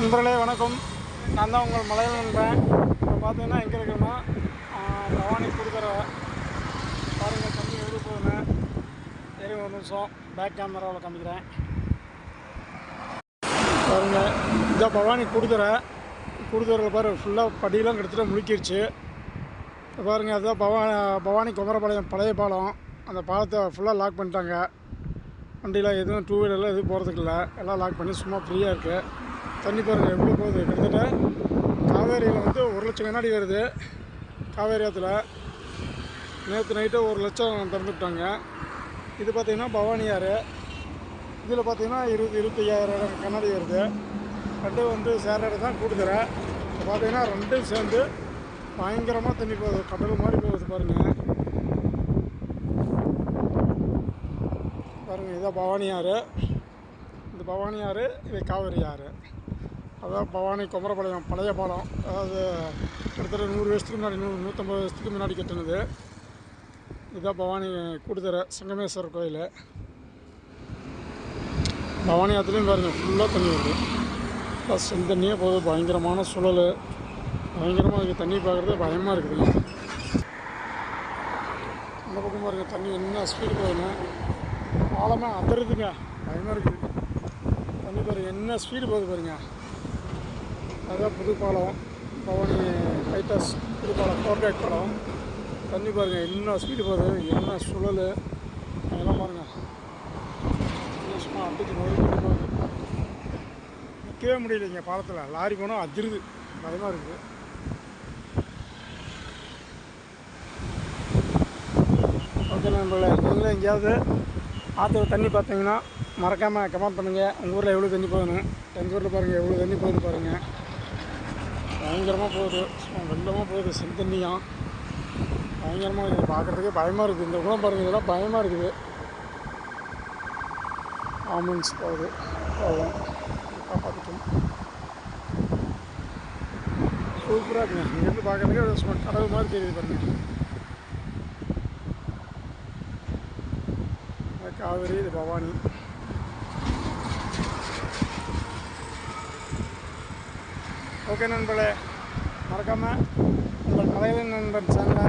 நண்பர்களே வணக்கம். நான் தான் உங்கள் மலையில் நண்பேன். இப்போ பார்த்தீங்கன்னா எங்கே இருக்குன்னா பவானி கொடுக்குற பாருங்கள் தண்ணி எவ்வளோ போகுதுன்னு சரி ஒரு நிமிஷம். பேக் கேமராவில் காமிக்கிறேன். பாருங்கள் இதான் பவானி கொடுக்குற கொடுக்குறதுல பாரு ஃபுல்லாக படியெல்லாம் கிட்டத்தட்ட முழுக்கிடுச்சு பாருங்கள் பாருங்க அதுதான் பவா பவானி குமரபாளையம் பழைய பாலம். அந்த பாலத்தை ஃபுல்லாக லாக் பண்ணிட்டாங்க. வண்டியில் எதுவும் டூ வீலரில் எதுவும் போகிறதுக்கு இல்லை. எல்லாம் லாக் பண்ணி சும்மா ஃப்ரீயாக இருக்குது தண்ணி பாருங்கள் எவ்வளோ போகுது? கிட்டத்தட்ட காவேரியில் வந்து ஒரு லட்சம் கண்ணாடி வருது. காவேரி ஆற்றுல நேற்று நைட்டு ஒரு லட்சம் திறந்துவிட்டாங்க இது பார்த்திங்கன்னா பவானி ஆறு. இதில் பார்த்தீங்கன்னா இருபது இருபத்தையாயிரம் கண்ணாடி வருது. ரெண்டும் வந்து சேர்ற தான் கூடுதலை இப்போ பார்த்திங்கன்னா ரெண்டும் சேர்ந்து பயங்கரமாக தண்ணி போகுது. கடல் மாதிரி போகுது பாருங்கள் பாருங்கள் இதான் பவானி ஆறு. இந்த பவானி ஆறு இது காவேரி ஆறு. அதான் பவானி குமரபாளையம் பழைய பாலம். அதாவது கிட்டத்தட்ட நூறு வருஷத்துக்கு முன்னாடி நூறு நூற்றம்பது வருஷத்துக்கு முன்னாடி கட்டினது. இதுதான் பவானி கூடுதர சங்கமேஸ்வரர் கோயில். பவானி ஆற்றுலையும் பாருங்கள் ஃபுல்லாக தண்ணி வருது. ப்ளஸ் தண்ணியே போகுது பயங்கரமான சுழல். பயங்கரமாக இருக்குது தண்ணி பார்க்குறது பயமாக இருக்குதுங்க இந்த பக்கம் பாருங்கள் தண்ணி என்ன ஸ்பீடு போகுதுங்க பாலமே அதிருதுங்க பயமாக இருக்குது தண்ணி பாருங்கள் என்ன ஸ்பீடு போகுது பாருங்கள் அதுதான் புதுப்பாலம் பவானி டைட்டஸ் புதுப்பாலம் பாலம் பாலம். தண்ணி பாருங்கள் என்ன ஸ்பீடு போகுது என்ன சுழல். அதெல்லாம் பாருங்கள் சும்மா அடிச்சு நொறுக்கிட்டு போகுது நிற்கவே முடியலைங்க பாலத்தில். லாரி போனால் அதிருது. பயமாக இருக்குது ஓகே நண்பர்களே நீங்களும் எங்கேயாவது ஆற்றுல தண்ணி பார்த்தீங்கன்னா மறக்காமல் கமெண்ட் பண்ணுங்கள் உங்கள் ஊரில் எவ்வளோ தண்ணி போகணும் எங்கள் ஊரில் பாருங்கள் எவ்வளோ தண்ணி போகுது பாருங்கள் பயங்கரமாக போகுது. சும்மா வெள்ளமாக போகுது. செந்தண்ணியாக பயங்கரமாக இருக்குது. பார்க்குறதுக்கே பயமாக இருக்குது. இந்த குளம் பாருங்கள் இதெல்லாம் பயமாக இருக்குது. ஆம்புலன்ஸ் போகுது. போகும் சூப்பராக இருக்குங்க. இங்கேருந்து பார்க்குறதுக்கே சும்மா கடவுள் மாதிரி தெரியுது பாருங்கள் காவிரி இது பவானி. ஓகே நண்பர்களே. மறக்காமல் உங்கள் கலையில நண்பன் சேனலை